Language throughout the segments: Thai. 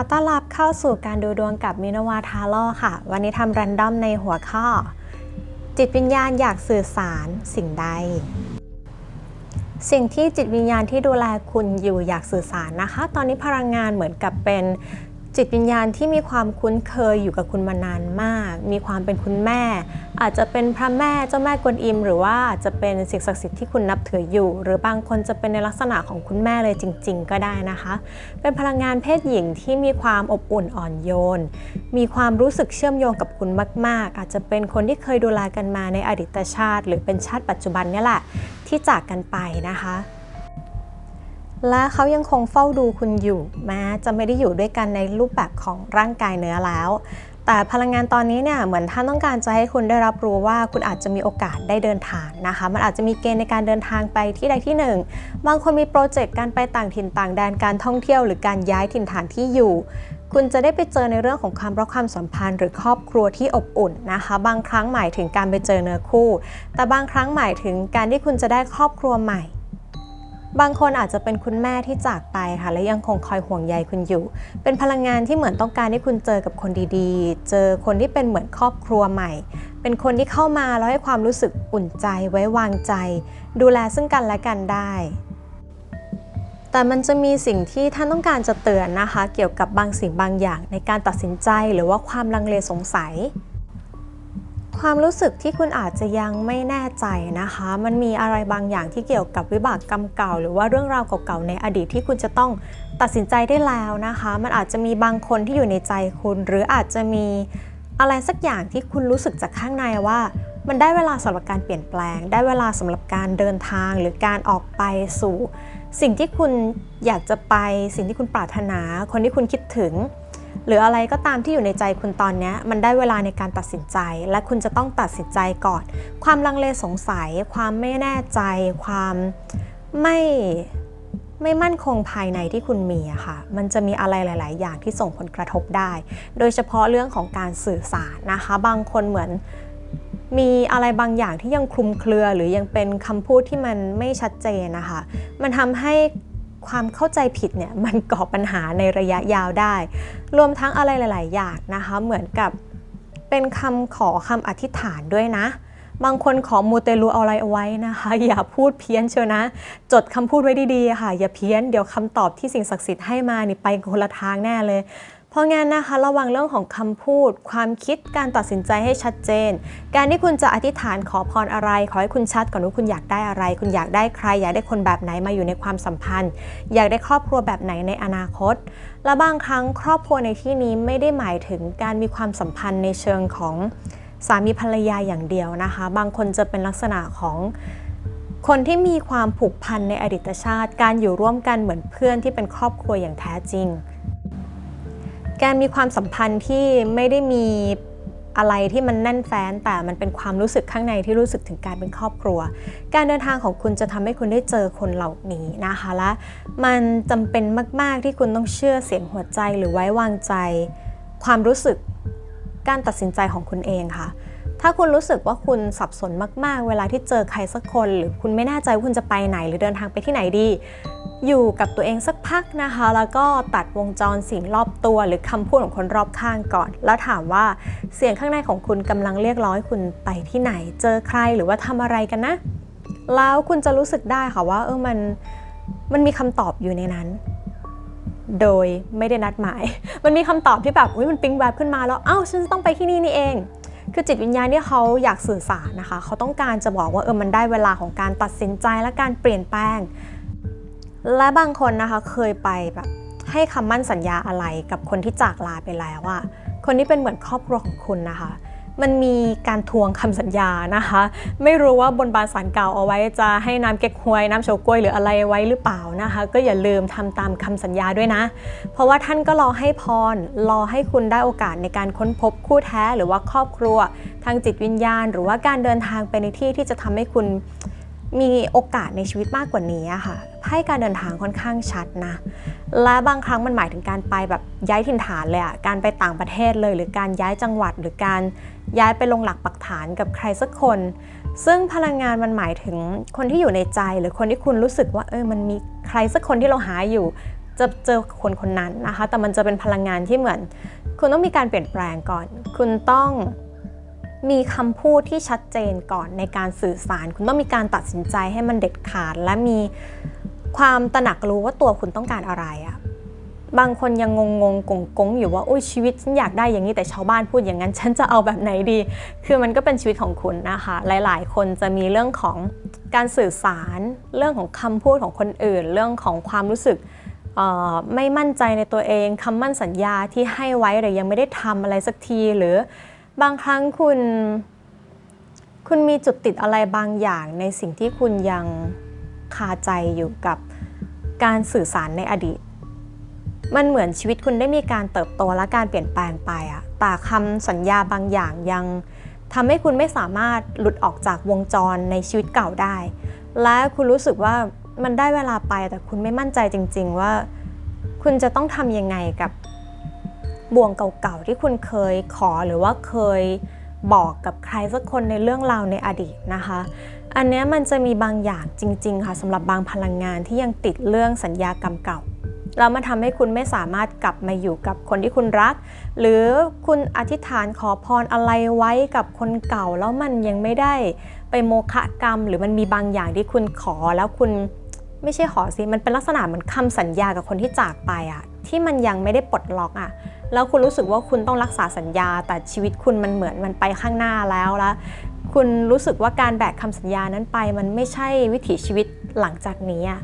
ขอต้อนรับเข้าสู่การดูดวงกับมินวาทาโร่ค่ะ วันนี้ทำรันดอมในหัวข้อ จิตวิญญาณอยากสื่อสารสิ่งใด สิ่งที่จิตวิญญาณที่ดูแลคุณอยู่อยากสื่อสารนะคะ ตอนนี้พลังงานเหมือนกับเป็น จิตวิญญาณที่มีความคุ้นเคยอยู่กับคุณมานานมาก มีความเป็นคุณแม่ อาจจะเป็นพระแม่เจ้าแม่กวนอิม หรือว่าอาจจะเป็นสิ่งศักดิ์สิทธิ์ที่คุณนับถืออยู่ หรือบางคนจะเป็นในลักษณะของคุณแม่เลยจริง ๆ ก็ได้นะคะ เป็นพลังงานเพศหญิงที่มีความอบอุ่นอ่อนโยน มีความรู้สึกเชื่อมโยงกับคุณมาก ๆ อาจจะเป็นคนที่เคยดูแลกันมาในอดีตชาติ หรือเป็นชาติปัจจุบันนี่แหละที่จากกันไปนะคะ และเขายังคงเฝ้าดูคุณอยู่แม้จะไม่ได้อยู่ด้วยกันในรูปแบบของร่างกายเนื้อแล้ว แต่พลังงานตอนนี้เนี่ยเหมือนท่านต้องการจะให้คุณได้รับรู้ว่าคุณอาจจะมีโอกาสได้เดินทางนะคะ มันอาจจะมีเกณฑ์ในการเดินทางไปที่ใดที่หนึ่งบางคนมีโปรเจกต์การไปต่างถิ่นต่างแดนการท่องเที่ยวหรือการย้ายถิ่นฐานที่อยู่คุณจะได้ไปเจอในเรื่องของความรักความสัมพันธ์ หรือครอบครัวที่อบอุ่นนะคะ บางครั้งหมายถึงการไปเจอเนื้อคู่ แต่บางครั้งหมายถึงการที่คุณจะได้ครอบครัวใหม่ บางคนอาจจะเป็นคุณแม่ที่จากไปค่ะและยังคงคอยห่วงใยคุณอยู่ เป็นพลังงานที่เหมือนต้องการให้คุณเจอกับคนดีๆ เจอคนที่เป็นเหมือนครอบครัวใหม่ เป็นคนที่เข้ามาแล้วให้ความรู้สึกอุ่นใจไว้วางใจ ดูแลซึ่งกันและกันได้ แต่มันจะมีสิ่งที่ท่านต้องการจะเตือนนะคะ เกี่ยวกับบางสิ่งบางอย่างในการตัดสินใจหรือว่าความลังเลสงสัย ความรู้สึกที่คุณอาจจะยังไม่แน่ใจนะคะ มันมีอะไรบางอย่างที่เกี่ยวกับวิบากกรรมเก่า หรือว่าเรื่องราวเก่าๆในอดีตที่คุณจะต้องตัดสินใจได้แล้วนะคะ มันอาจจะมีบางคนที่อยู่ในใจคุณ หรืออาจจะมีอะไรสักอย่างที่คุณรู้สึกจากข้างในว่า มันได้เวลาสำหรับการเปลี่ยนแปลง ได้เวลาสำหรับการเดินทางหรือการออกไปสู่ สิ่งที่คุณอยากจะไป สิ่งที่คุณปรารถนา คนที่คุณคิดถึง หรืออะไรก็ตามที่อยู่ในใจคุณตอนนี้มันได้เวลาในการตัดสินใจ และคุณจะต้องตัดสินใจก่อน ความลังเลสงสัย ความไม่แน่ใจ ความไม่ไม่มั่นคงภายในที่คุณมีอะค่ะ มันจะมีอะไรหลาย ๆ อย่างที่ส่งผลกระทบได้ โดยเฉพาะเรื่องของการสื่อสารนะคะ บางคนเหมือนมีอะไรบางอย่างที่ยังคลุมเครือหรือยังเป็นคำพูดที่มันไม่ชัดเจนนะคะ มันทำให้ ความเข้าใจผิดเนี่ยมันก่อปัญหาในระยะยาวได้ รวมทั้งอะไรหลาย ๆ อย่างนะคะ เหมือนกับเป็นคำขอคำอธิษฐานด้วยนะ บางคนขอมูเตลูเอาอะไรเอาไว้นะคะ อย่าพูดเพี้ยนเชียวนะ จดคำพูดไว้ดี ๆ ค่ะ อย่าเพี้ยน เดี๋ยวคำตอบที่สิ่งศักดิ์สิทธิ์ให้มานี่ไปคนละทางแน่เลย เพราะงั้นนะคะระวังเรื่องของคำพูด ความคิดการตัดสินใจให้ชัดเจน การที่คุณจะอธิษฐานขอพรอะไร ขอให้คุณชัดก่อนว่าคุณอยากได้อะไร คุณอยากได้ใคร อยากได้คนแบบไหนมาอยู่ในความสัมพันธ์ อยากได้ครอบครัวแบบไหนในอนาคต และบางครั้งครอบครัวในที่นี้ไม่ได้หมายถึงการมีความสัมพันธ์ในเชิงของสามีภรรยาอย่างเดียวนะคะ บางคนจะเป็นลักษณะของคนที่มีความผูกพันในอดีตชาติ การอยู่ร่วมกันเหมือนเพื่อนที่เป็นครอบครัวอย่างแท้จริง การมีความสัมพันธ์ที่ไม่ได้มีอะไรที่มันแน่นแฟ้นแต่มันเป็นความรู้สึกข้างในที่รู้สึกถึงการเป็นครอบครัว การเดินทางของคุณจะทำให้คุณได้เจอคนเหล่านี้นะคะและมันจำเป็นมาก ๆที่คุณต้องเชื่อเสียงหัวใจหรือไว้วางใจ ความรู้สึกการตัดสินใจของคุณเองค่ะ ถ้าคุณรู้สึกว่าคุณสับสนมาก ๆ เวลาที่เจอใครสักคน หรือคุณไม่แน่ใจว่าคุณจะไปไหน หรือเดินทางไปที่ไหนดี อยู่กับตัวเองสักพักนะคะ แล้วก็ตัดวงจรสิ่งรอบตัว หรือคำพูดของคนรอบข้างก่อน แล้วถามว่าเสียงข้างในของคุณกำลังเรียกร้องคุณไปที่ไหน เจอใครหรือว่าทำอะไรกันนะ แล้วคุณจะรู้สึกได้ค่ะว่าเออมันมันมีคำตอบอยู่ในนั้น โดยไม่ได้นัดหมาย มันมีคำตอบที่แบบอุ้ยมันปิ๊งแบบขึ้นมาแล้วอ้าวฉันจะต้องไปที่นี่นี่เองคือจิตวิญญาณที่เขาอยากสื่อสารนะคะ เขาต้องการจะบอกว่าเออมันได้เวลาของการตัดสินใจและการเปลี่ยนแปลง และบางคนนะคะเคยไปแบบให้คำมั่นสัญญาอะไรกับคนที่จากลาไปแล้วอะคนที่เป็นเหมือนครอบครัวของคุณนะคะ มันมีการทวงคำสัญญานะคะ ไม่รู้ว่าบนบานสารเก่าเอาไว้จะให้น้ำเก๊กฮวยน้ำโชกล้วยหรืออะไรไว้หรือเปล่านะคะ ก็อย่าลืมทำตามคำสัญญาด้วยนะ เพราะว่าท่านก็รอให้พรรอให้คุณได้โอกาสในการค้นพบคู่แท้หรือว่าครอบครัว ทางจิตวิญญาณ หรือว่าการเดินทางไปในที่ที่จะทำให้คุณ มีโอกาสในชีวิตมากกว่านี้ค่ะให้การเดินทางค่อนข้างชัดนะ และบางครั้งมันหมายถึงการไปแบบย้ายถิ่นฐานเลยอะการไปต่างประเทศเลย หรือการย้ายจังหวัด หรือการย้ายไปลงหลักปักฐานกับใครสักคน ซึ่งพลังงานมันหมายถึงคนที่อยู่ในใจ หรือคนที่คุณรู้สึกว่าเออมันมีใครสักคนที่เราหาอยู่ จะเจอคนคนนั้นนะคะ แต่มันจะเป็นพลังงานที่เหมือน คุณต้องมีการเปลี่ยนแปลงก่อน คุณต้อง มีคำพูดที่ชัดเจนก่อนในการสื่อสาร คุณต้องมีการตัดสินใจให้มันเด็ดขาด และมีความตระหนักรู้ว่าตัวคุณต้องการอะไรอะบางคนยังงงงงกงๆอยู่ว่าโอ้ยชีวิตฉันอยากได้อย่างนี้แต่ชาวบ้านพูดอย่างนั้น ฉันจะเอาแบบไหนดี คือมันก็เป็นชีวิตของคุณนะคะ หลาย ๆ คนจะมีเรื่องของการสื่อสาร เรื่องของคำพูดของคนอื่น เรื่องของความรู้สึกไม่มั่นใจในตัวเองคำมั่นสัญญาที่ให้ไว้แต่ยังไม่ได้ทำอะไรสักทีหรือ บางครั้งคุณ คุณมีจุดติดอะไรบางอย่างในสิ่งที่คุณยังคาใจอยู่กับการสื่อสารในอดีต มันเหมือนชีวิตคุณได้มีการเติบโตและการเปลี่ยนแปลงไปอะแต่คำสัญญาบางอย่างยังทำให้คุณไม่สามารถหลุดออกจากวงจรในชีวิตเก่าได้ และคุณรู้สึกว่ามันได้เวลาไปแต่คุณไม่มั่นใจจริง ๆ ว่า คุณจะต้องทำยังไงกับ บ่วงเก่าๆที่คุณเคยขอหรือว่าเคยบอกกับใครสักคนในเรื่องราวในอดีตนะคะ อันนี้มันจะมีบางอย่างจริง ๆ ค่ะสำหรับบางพลังงานที่ยังติดเรื่องสัญญากรรมเก่าแล้วมันทำให้คุณไม่สามารถกลับมาอยู่กับคนที่คุณรัก หรือคุณอธิษฐานขอพรอะไรไว้กับคนเก่า แล้วมันยังไม่ได้ไปโมฆะกรรม หรือมันมีบางอย่างที่คุณขอแล้วคุณไม่ใช่ขอสิมันเป็นลักษณะเหมือนคำสัญญากับคนที่จากไปอะที่มันยังไม่ได้ปลดล็อกอะ แล้วคุณรู้สึกว่าคุณต้องรักษาสัญญา แต่ชีวิตคุณมันเหมือนมันไปข้างหน้าแล้วแล้วคุณรู้สึกว่าการแบกคำสัญญานั้นไป มันไม่ใช่วิถีชีวิตหลังจากนี้อะ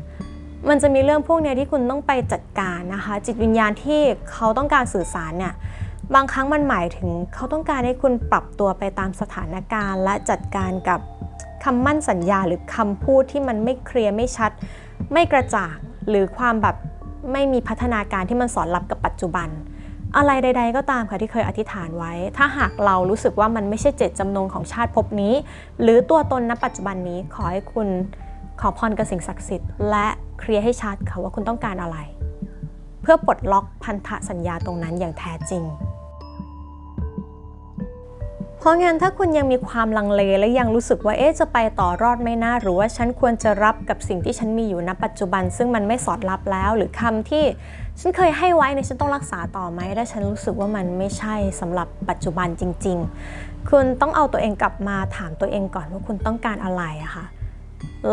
มันจะมีเรื่องพวกเนี้ยที่คุณต้องไปจัดการนะคะ จิตวิญญาณที่เขาต้องการสื่อสารเนี่ยบางครั้งมันหมายถึงเขาต้องการให้คุณปรับตัวไปตามสถานการณ์ และจัดการกับคำมั่นสัญญาหรือคำพูดที่มันไม่เคลียร์ไม่ชัด ไม่กระจ่างหรือความแบบไม่มีพัฒนาการที่มันสอนรับกับปัจจุบัน อะไรใด ๆ ก็ตามค่ะที่เคยอธิษฐานไว้ ถ้าหากเรารู้สึกว่ามันไม่ใช่เจตจำนงของชาติภพนี้ หรือตัวตนณปัจจุบันนี้ขอให้คุณขอพรกับสิ่งศักดิ์สิทธิ์และเคลียร์ให้ชัดค่ะว่าคุณต้องการอะไร เพื่อปลดล็อกพันธสัญญาตรงนั้นอย่างแท้จริง เพราะงั้นถ้าคุณยังมีความลังเลและยังรู้สึกว่าเอ๊ะจะไปต่อรอดไม่น่าหรือว่าฉันควรจะรับกับสิ่งที่ฉันมีอยู่ณปัจจุบัน ซึ่งมันไม่สอดรับแล้วหรือคำที่ ฉันเคยให้ไว้เนี่ยฉันต้องรักษาต่อไหมถ้าฉันรู้สึกว่ามันไม่ใช่สำหรับปัจจุบันจริง ๆ คุณต้องเอาตัวเองกลับมาถามตัวเองก่อนว่าคุณต้องการอะไรอะค่ะ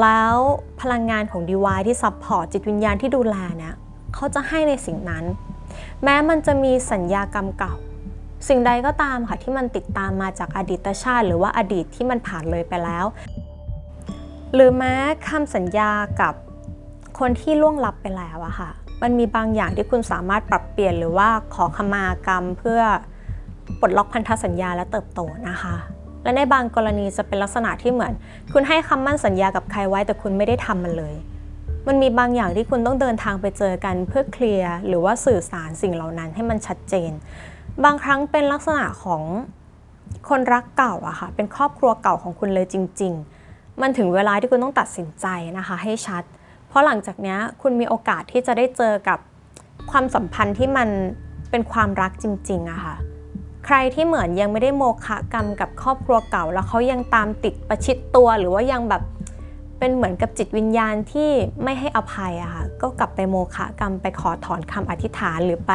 แล้วพลังงานของ DY ที่ซัพพอร์ตจิตวิญญาณที่ดูแลเนี่ยเขาจะให้ในสิ่งนั้น แม้มันจะมีสัญญากรรมเก่า สิ่งใดก็ตามค่ะที่มันติดตามมาจากอดีตชาติ หรือว่าอดีตที่มันผ่านเลยไปแล้ว หรือแม้คำสัญญากับคนที่ล่วงลับไปแล้วอะค่ะ มันมีบางอย่างที่คุณสามารถปรับเปลี่ยนหรือว่าขอขมากรรมเพื่อปลดล็อกพันธสัญญาและเติบโตนะคะ และในบางกรณีจะเป็นลักษณะที่เหมือน คุณให้คำมั่นสัญญากับใครไว้แต่คุณไม่ได้ทำมันเลย มันมีบางอย่างที่คุณต้องเดินทางไปเจอกันเพื่อเคลียร์หรือว่าสื่อสารสิ่งเหล่านั้นให้มันชัดเจน บางครั้งเป็นลักษณะของคนรักเก่าอะค่ะเป็นครอบครัวเก่าของคุณเลยจริง ๆ มันถึงเวลาที่คุณต้องตัดสินใจนะคะให้ชัด เพราะหลังจากนี้คุณมีโอกาสที่จะได้เจอกับความสัมพันธ์ที่มันเป็นความรักจริงๆอะค่ะ ใครที่เหมือนยังไม่ได้โมฆะกรรมกับครอบครัวเก่า แล้วเขายังตามติดประชิดตัว หรือว่ายังแบบเป็นเหมือนกับจิตวิญญาณที่ไม่ให้อภัยอะค่ะ ก็กลับไปโมฆะกรรมไปขอถอนคำอธิษฐานหรือไป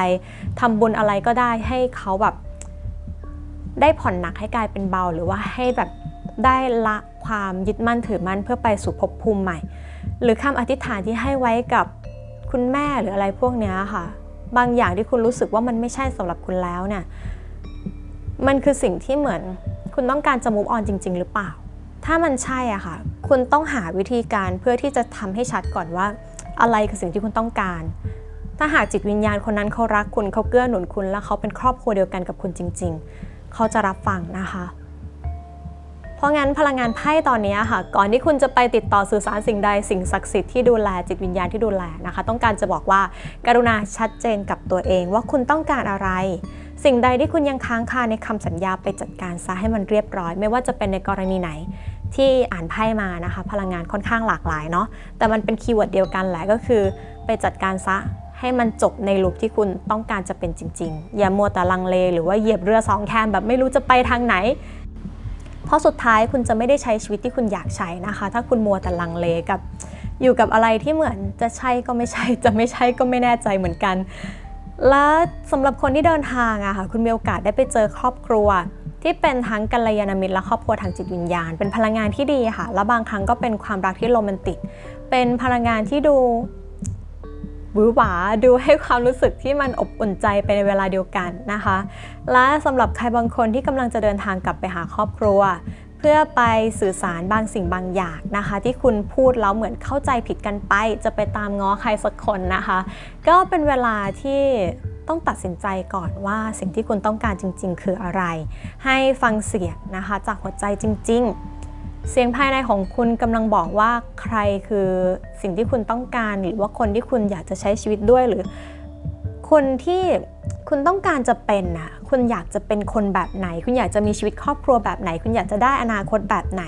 ทำบุญอะไรก็ได้ให้เขาแบบ ได้ผ่อนหนักให้กลายเป็นเบา หรือว่าให้แบบได้ละความยึดมั่นถือมั่นเพื่อไปสู่ภพภูมิใหม่ หรือคำอธิษฐานที่ให้ไว้กับคุณแม่หรืออะไรพวกนี้ค่ะ บางอย่างที่คุณรู้สึกว่ามันไม่ใช่สำหรับคุณแล้วเนี่ยมันคือสิ่งที่เหมือนคุณต้องการจะ move on จริง ๆ หรือเปล่า ถ้ามันใช่อะค่ะ คุณต้องหาวิธีการเพื่อที่จะทำให้ชัดก่อนว่า อะไรคือสิ่งที่คุณต้องการ ถ้าหากจิตวิญญาณคนนั้นเขารักคุณเขาเกื้อหนุนคุณ แล้วเขาเป็นครอบครัวเดียวกันกับคุณจริง ๆ เขาจะรับฟังนะคะ เพราะงั้นพลังงานไพ่ตอนนี้ค่ะ ก่อนที่คุณจะไปติดต่อสื่อสารสิ่งใดสิ่งศักดิ์สิทธิ์ที่ดูแลจิตวิญญาณที่ดูแลนะคะ ต้องการจะบอกว่าการุณาชัดเจนกับตัวเองว่าคุณต้องการอะไร สิ่งใดที่คุณยังค้างคาในคำสัญญาไปจัดการซะให้มันเรียบร้อย ไม่ว่าจะเป็นในกรณีไหนที่อ่านไพ่มานะคะ พลังงานค่อนข้างหลากหลายเนาะแต่มันเป็นคีย์เวิร์ดเดียวกันแหละก็คือ ไปจัดการซะให้มันจบในลุคที่คุณต้องการจะเป็นจริง ๆ อย่ามัวแต่ลังเล หรือว่าเหยียบเรือสองแคมแบบไม่รู้จะไปทางไหน เพราะสุดท้ายคุณจะไม่ได้ใช้ชีวิตที่คุณอยากใช้นะคะ ถ้าคุณมัวแต่ลังเลกับ อยู่กับอะไรที่เหมือนจะใช่ก็ไม่ใช่ จะไม่ใช่ก็ไม่แน่ใจเหมือนกัน และสำหรับคนที่เดินทางอะค่ะคุณมีโอกาสได้ไปเจอครอบครัว ที่เป็นทั้งกัลยาณมิตรและครอบครัวทางจิตวิญญาณ เป็นพลังงานที่ดีค่ะ และบางครั้งก็เป็นความรักที่โรแมนติก เป็นพลังงานที่ดู หวือหวาดูให้ความรู้สึกที่มันอบอุ่นใจไปในเวลาเดียวกันนะคะ และสำหรับใครบางคนที่กำลังจะเดินทางกลับไปหาครอบครัว เพื่อไปสื่อสารบางสิ่งบางอย่างนะคะ ที่คุณพูดแล้วเหมือนเข้าใจผิดกันไป จะไปตามง้อใครสักคนนะคะ ก็เป็นเวลาที่ต้องตัดสินใจก่อนว่าสิ่งที่คุณต้องการจริง ๆ คืออะไร ให้ฟังเสียงนะคะจากหัวใจจริง ๆ เสียงภายในของคุณกำลังบอกว่าใครคือสิ่งที่คุณต้องการ หรือว่าคนที่คุณอยากจะใช้ชีวิตด้วยหรือ คนที่คุณต้องการจะเป็นน่ะคุณอยากจะเป็นคนแบบไหน คุณอยากจะมีชีวิตครอบครัวแบบไหน คุณอยากจะได้อนาคตแบบไหน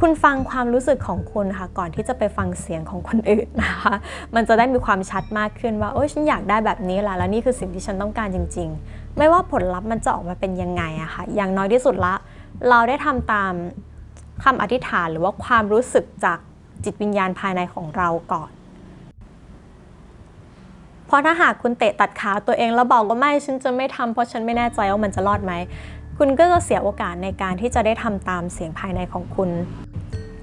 คุณฟังความรู้สึกของคุณค่ะ ก่อนที่จะไปฟังเสียงของคนอื่นนะคะ มันจะได้มีความชัดมากขึ้นว่าโอ้ยฉันอยากได้แบบนี้ละแล้วนี่คือสิ่งที่ฉันต้องการจริง ๆ ไม่ว่าผลลัพธ์มันจะออกมาเป็นยังไงอะค่ะ อย่างน้อยที่สุดละ เราได้ทำตาม คำอธิษฐานหรือว่าความรู้สึกจากจิตวิญญาณภายในของเราก่อน เพราะถ้าหากคุณเตะตัดขาตัวเองแล้วบอกว่าไม่ฉันจะไม่ทำเพราะฉันไม่แน่ใจว่ามันจะรอดไหม คุณก็จะเสียโอกาสในการที่จะได้ทำตามเสียงภายในของคุณ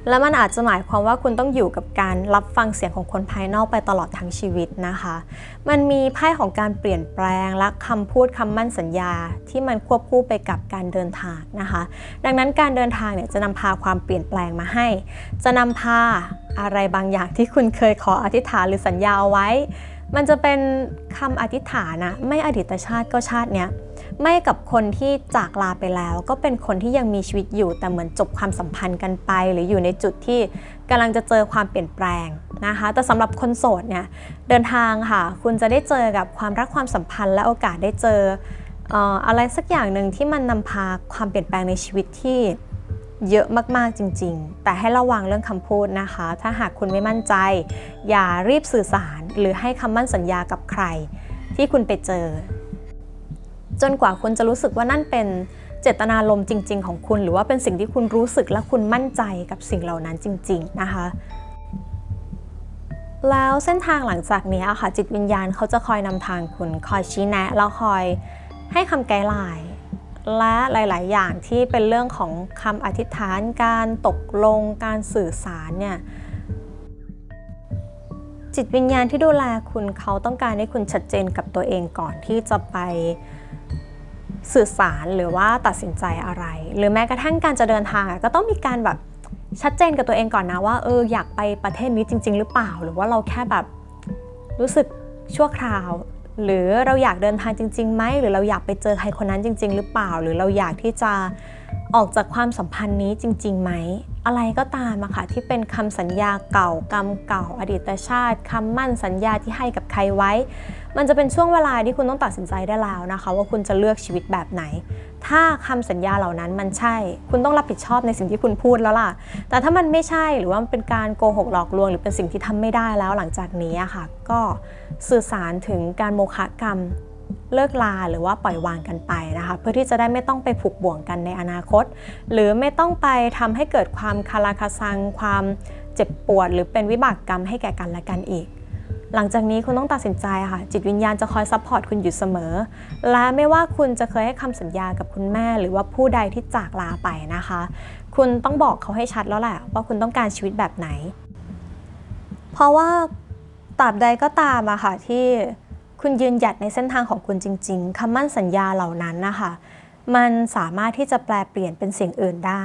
และมันอาจจะหมายความว่าคุณต้องอยู่กับการรับฟังเสียงของคนภายนอกไปตลอดทั้งชีวิตนะคะ มันมีไพ่ของการเปลี่ยนแปลงและคำพูดคำมั่นสัญญา ที่มันควบคู่ไปกับการเดินทางนะคะ ดังนั้นการเดินทางเนี่ยจะนำพาความเปลี่ยนแปลงมาให้ จะนำพาอะไรบางอย่างที่คุณเคยขออธิษฐานหรือสัญญาเอาไว้ มันจะเป็นคำอธิษฐานนะไม่อดีตชาติก็ชาติเนี้ย ไม่กับคนที่จากลาไปแล้ว ก็เป็นคนที่ยังมีชีวิตอยู่แต่เหมือนจบความสัมพันธ์กันไป หรืออยู่ในจุดที่กำลังจะเจอความเปลี่ยนแปลงนะคะ แต่สำหรับคนโสดเนี่ยเดินทางค่ะ คุณจะได้เจอกับความรักความสัมพันธ์ และโอกาสได้เจอเอออะไรสักอย่างหนึ่งที่มันนำพาความเปลี่ยนแปลงในชีวิตที่เยอะมากๆจริง ๆ แต่ให้ระวังเรื่องคำพูดนะคะ ถ้าหากคุณไม่มั่นใจ อย่ารีบสื่อสาร หรือให้คำมั่นสัญญากับใคร ที่คุณไปเจอ จนกว่าคุณจะรู้สึกว่านั่นเป็นเจตนารมณ์จริง ๆ ของคุณ หรือว่าเป็นสิ่งที่คุณรู้สึกและคุณมั่นใจกับสิ่งเหล่านั้นจริง ๆ นะคะแล้วเส้นทางหลังจากนี้ค่ะจิตวิญญาณเขาจะคอยนำทางคุณคอยชี้แนะแล้วคอยให้คำไกด์ไลน์และหลาย ๆ อย่างที่เป็นเรื่องของคำอธิษฐานการตกลงการสื่อสารเนี่ยจิตวิญญาณที่ดูแลคุณเขาต้องการให้คุณชัดเจนกับตัวเองก่อนที่จะไป สื่อสารหรือว่าตัดสินใจอะไร หรือแม้กระทั่งการจะเดินทางก็ต้องมีการแบบชัดเจนกับตัวเองก่อนนะว่าเอออยากไปประเทศนี้จริง ๆ หรือเปล่า หรือว่าเราแค่แบบรู้สึกชั่วคราว หรือเราอยากเดินทางจริงๆไหมหรือเราอยากไปเจอใครคนนั้นจริง ๆ หรือเปล่า หรือเราอยากที่จะออกจากความสัมพันธ์นี้จริงๆไหม อะไรก็ตามอะค่ะที่เป็นคำสัญญาเก่ากรรมเก่าอดีตชาติคำมั่นสัญญาที่ให้กับใครไว้ มันจะเป็นช่วงเวลาที่คุณต้องตัดสินใจได้แล้วนะคะ ว่าคุณจะเลือกชีวิตแบบไหน ถ้าคำสัญญาเหล่านั้นมันใช่ คุณต้องรับผิดชอบในสิ่งที่คุณพูดแล้วล่ะ แต่ถ้ามันไม่ใช่หรือว่ามันเป็นการโกหกหลอกลวง หรือเป็นสิ่งที่ทำไม่ได้แล้วหลังจากนี้อะค่ะ ก็สื่อสารถึงการโมฆะกรรม เลิกลาหรือว่าปล่อยวางกันไปนะคะ เพื่อที่จะได้ไม่ต้องไปผูกบ่วงกันในอนาคต หรือไม่ต้องไปทำให้เกิดความคาราคาซัง ความเจ็บปวด หรือเป็นวิบากกรรมให้แก่กันและกันอีก หลังจากนี้คุณต้องตัดสินใจค่ะ จิตวิญญาณจะคอยซัพพอร์ตคุณอยู่เสมอ และไม่ว่าคุณจะเคยให้คำสัญญากับคุณแม่ หรือว่าผู้ใดที่จากลาไปนะคะ คุณต้องบอกเขาให้ชัดแล้วแหละว่าคุณต้องการชีวิตแบบไหน เพราะว่าตราบใดก็ตามอะค่ะที่ คุณยืนหยัดในเส้นทางของคุณจริง ๆคำมั่นสัญญาเหล่านั้นนะคะมันสามารถที่จะแปลเปลี่ยนเป็นสิ่งอื่นได้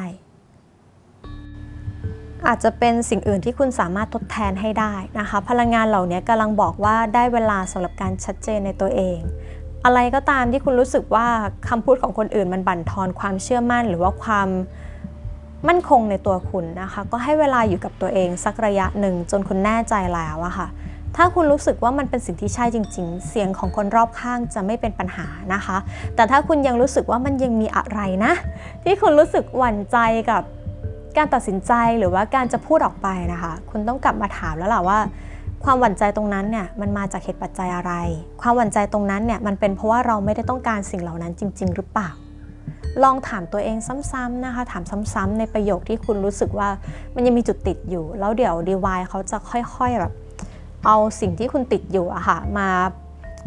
อาจจะเป็นสิ่งอื่นที่คุณสามารถทดแทนให้ได้นะคะ พลังงานเหล่านี้กำลังบอกว่าได้เวลาสำหรับการชัดเจนในตัวเอง อะไรก็ตามที่คุณรู้สึกว่าคำพูดของคนอื่นมันบั่นทอนความเชื่อมั่น หรือว่าความมั่นคงในตัวคุณนะคะ ก็ให้เวลาอยู่กับตัวเองสักระยะหนึ่งจนคุณแน่ใจแล้วอะค่ะ ถ้าคุณรู้สึกว่ามันเป็นสิ่งที่ใช่จริง ๆ เสียงของคนรอบข้างจะไม่เป็นปัญหานะคะ แต่ถ้าคุณยังรู้สึกว่ามันยังมีอะไรนะ ที่คุณรู้สึกหวั่นใจกับการตัดสินใจหรือว่าการจะพูดออกไปนะคะ คุณต้องกลับมาถามแล้วล่ะว่า ความหวั่นใจตรงนั้นเนี่ยมันมาจากเหตุปัจจัยอะไร ความหวั่นใจตรงนั้นเนี่ยมันเป็นเพราะว่าเราไม่ได้ต้องการสิ่งเหล่านั้นจริง ๆ หรือเปล่า ลองถามตัวเองซ้ำๆนะคะ ถามซ้ำๆในประโยคที่คุณรู้สึกว่ามันยังมีจุดติดอยู่ แล้วเดี๋ยว DY เขาจะค่อยๆแบบ เอาสิ่งที่คุณติดอยู่อะค่ะมา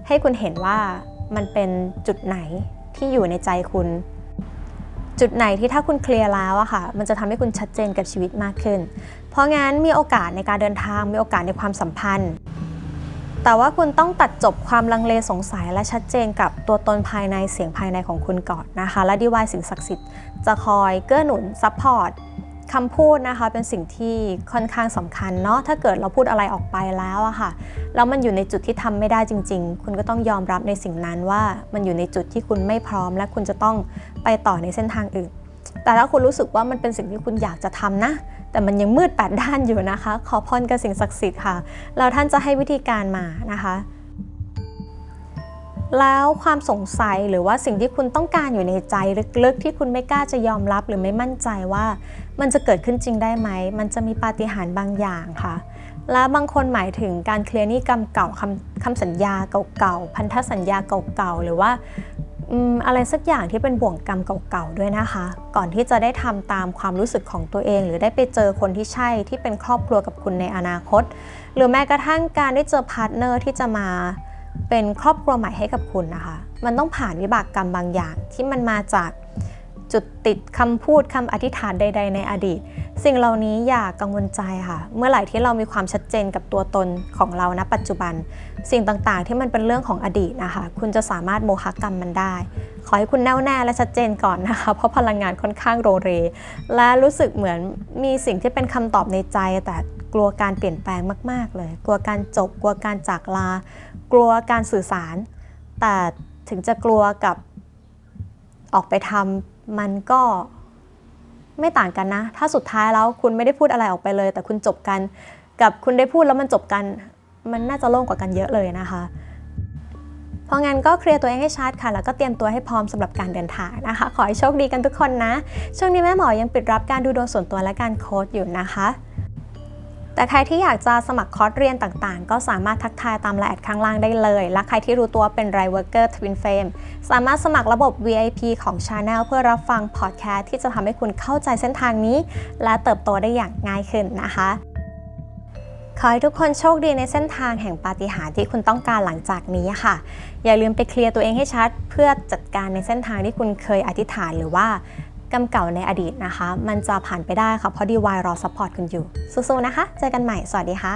ให้คุณเห็นว่ามันเป็นจุดไหนที่อยู่ในใจคุณ จุดไหนที่ถ้าคุณเคลียร์แล้วอะค่ะ มันจะทำให้คุณชัดเจนกับชีวิตมากขึ้น เพราะงั้นมีโอกาสในการเดินทางมีโอกาสในความสัมพันธ์ แต่ว่าคุณต้องตัดจบความลังเลสงสัยและชัดเจนกับตัวตนภายในเสียงภายในของคุณก่อนนะคะ และดีวายสิ่งศักดิ์สิทธิ์จะคอยเกื้อหนุนซัพพอร์ต คำพูดนะคะเป็นสิ่งที่ค่อนข้างสำคัญเนาะถ้าเกิดเราพูดอะไรออกไปแล้วอะค่ะแล้วมันอยู่ในจุดที่ทำไม่ได้จริง ๆ คุณก็ต้องยอมรับในสิ่งนั้นว่ามันอยู่ในจุดที่คุณไม่พร้อม และคุณจะต้องไปต่อในเส้นทางอื่น แต่ถ้าคุณรู้สึกว่ามันเป็นสิ่งที่คุณอยากจะทำนะ แต่มันยังมืดแปดด้านอยู่นะคะ ขอพรกับสิ่งศักดิ์สิทธิ์ค่ะแล้วท่านจะให้วิธีการมานะคะแล้วความสงสัยหรือว่าสิ่งที่คุณต้องการอยู่ในใจลึกๆ ที่คุณไม่กล้าจะยอมรับหรือไม่มั่นใจว่า มันจะเกิดขึ้นจริงได้ไหม มันจะมีปาฏิหาริย์บางอย่างค่ะ และบางคนหมายถึงการเคลียร์หนี้กรรมเก่าคำคำสัญญาเก่าๆ พันธสัญญาเก่าๆ หรือว่าอืมอะไรสักอย่างที่เป็นบ่วงกรรมเก่าๆ ด้วยนะคะ ก่อนที่จะได้ทำตามความรู้สึกของตัวเอง หรือได้ไปเจอคนที่ใช่ที่เป็นครอบครัวกับคุณในอนาคต หรือแม้กระทั่งการได้เจอพาร์ทเนอร์ที่จะมาเป็นครอบครัวใหม่ให้กับคุณนะคะ มันต้องผ่านวิบากกรรมบางอย่างที่มันมาจาก จุดติดคำพูดคำอธิษฐานใด ๆ ในอดีต สิ่งเหล่านี้อย่ากังวลใจค่ะ เมื่อไหร่ที่เรามีความชัดเจนกับตัวตนของเราณปัจจุบัน สิ่งต่างๆที่มันเป็นเรื่องของอดีตนะคะ คุณจะสามารถโมหกรรมมันได้ ขอให้คุณแน่วแน่และชัดเจนก่อนนะคะ เพราะพลังงานค่อนข้างโรเร และรู้สึกเหมือนมีสิ่งที่เป็นคำตอบในใจ แต่กลัวการเปลี่ยนแปลงมาก ๆ เลย กลัวการจบ กลัวการจากลา กลัวการสื่อสาร แต่ถึงจะกลัวกับออกไปทำ มันก็ไม่ต่างกันนะ ถ้าสุดท้ายแล้วคุณไม่ได้พูดอะไรออกไปเลย แต่คุณจบกันกับคุณได้พูดแล้วมันจบกัน มันน่าจะโล่งกว่ากันเยอะเลยนะคะ เพราะงั้นก็เคลียร์ตัวเองให้ชัดค่ะ แล้วก็เตรียมตัวให้พร้อมสำหรับการเดินทางนะคะ ขอให้โชคดีกันทุกคนนะ ช่วงนี้แม่หมอยังปิดรับการดูดวงส่วนตัวและการโค้ดอยู่นะคะ แต่ใครที่อยากจะสมัครคอร์สเรียนต่างๆ ก็สามารถทักทายตามไลน์แอดข้างล่างได้เลย และใครที่รู้ตัวเป็นไรเวอร์กเกอร์ทวินเฟมสามารถสมัครระบบ VIP ของ Channel เพื่อรับฟังพอดแคสต์ที่จะทำให้คุณเข้าใจเส้นทางนี้ และเติบโตได้อย่างง่ายขึ้นนะคะขอให้ทุกคนโชคดีในเส้นทางแห่งปาฏิหาริย์ที่คุณต้องการหลังจากนี้ค่ะ อย่าลืมไปเคลียร์ตัวเองให้ชัด เพื่อจัดการในเส้นทางที่คุณเคยอธิษฐานหรือว่า กรรมเก่าในอดีตนะคะ มันจะผ่านไปได้ค่ะเพราะดีวายรอซัพพอร์ตคุณอยู่สู้ๆนะคะ เจอกันใหม่ สวัสดีค่ะ